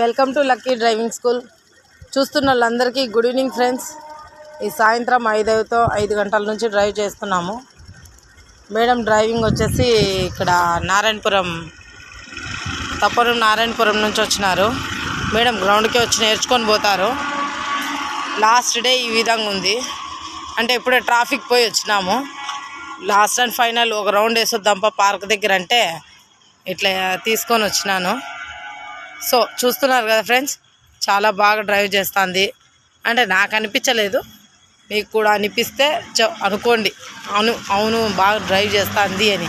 Welcome to lucky driving school చూస్తున్న వాళ్ళందరికీ good evening friends ఈ సాయంత్రం ఐదుతో ఐదు గంటల నుంచి డ్రైవ్ చేస్తున్నాము. మేడం డ్రైవింగ్ వచ్చేసి ఇక్కడ నారాయణపురం తప్పరు నారాయణపురం నుంచి వచ్చినారు. మేడం గ్రౌండ్కి వచ్చి నేర్చుకొని పోతారు. లాస్ట్ డే ఈ విధంగా ఉంది. అంటే ఇప్పుడే ట్రాఫిక్ పోయి వచ్చినాము. లాస్ట్ అండ్ ఫైనల్ ఒక రౌండ్ వేసొద్దాంపా పార్క్ దగ్గర అంటే ఇట్లా తీసుకొని వచ్చినాను. సో చూస్తున్నారు కదా ఫ్రెండ్స్ చాలా బాగా డ్రైవ్ చేస్తుంది. అంటే నాకు అనిపించలేదు. మీకు కూడా అనిపిస్తే అనుకోండి. అవును అవును బాగా డ్రైవ్ చేస్తుంది అని.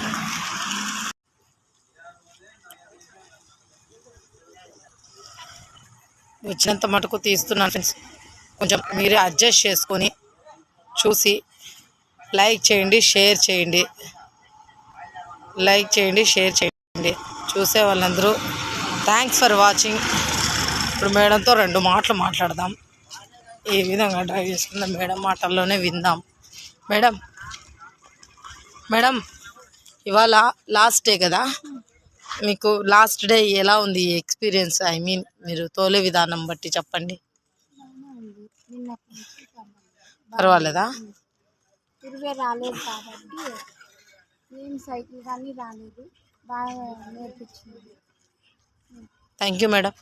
వచ్చినంత మటుకు తీస్తున్నాను ఫ్రెండ్స్. కొంచెం మీరే అడ్జస్ట్ చేసుకొని చూసి లైక్ చేయండి షేర్ చేయండి. లైక్ చేయండి షేర్ చేయండి. చూసే వాళ్ళందరూ థ్యాంక్స్ ఫర్ వాచింగ్ ఇప్పుడు మేడంతో రెండు మాటలు మాట్లాడదాం. ఏ విధంగా డ్రైవ్ చేసుకుందాం? మేడం మాటల్లోనే విందాం. మేడం మేడం ఇవాళ లాస్ట్ డే కదా? మీకు లాస్ట్ డే ఎలా ఉంది ఎక్స్పీరియన్స్ ఐ మీన్ మీరు తోలే విధానం బట్టి చెప్పండి. పర్వాలేదా? తిరిగే రాలేదు కాబట్టి ఏం సైకిల్ కానీ రాలేదు. బాగా నేర్పించింది. Thank you madam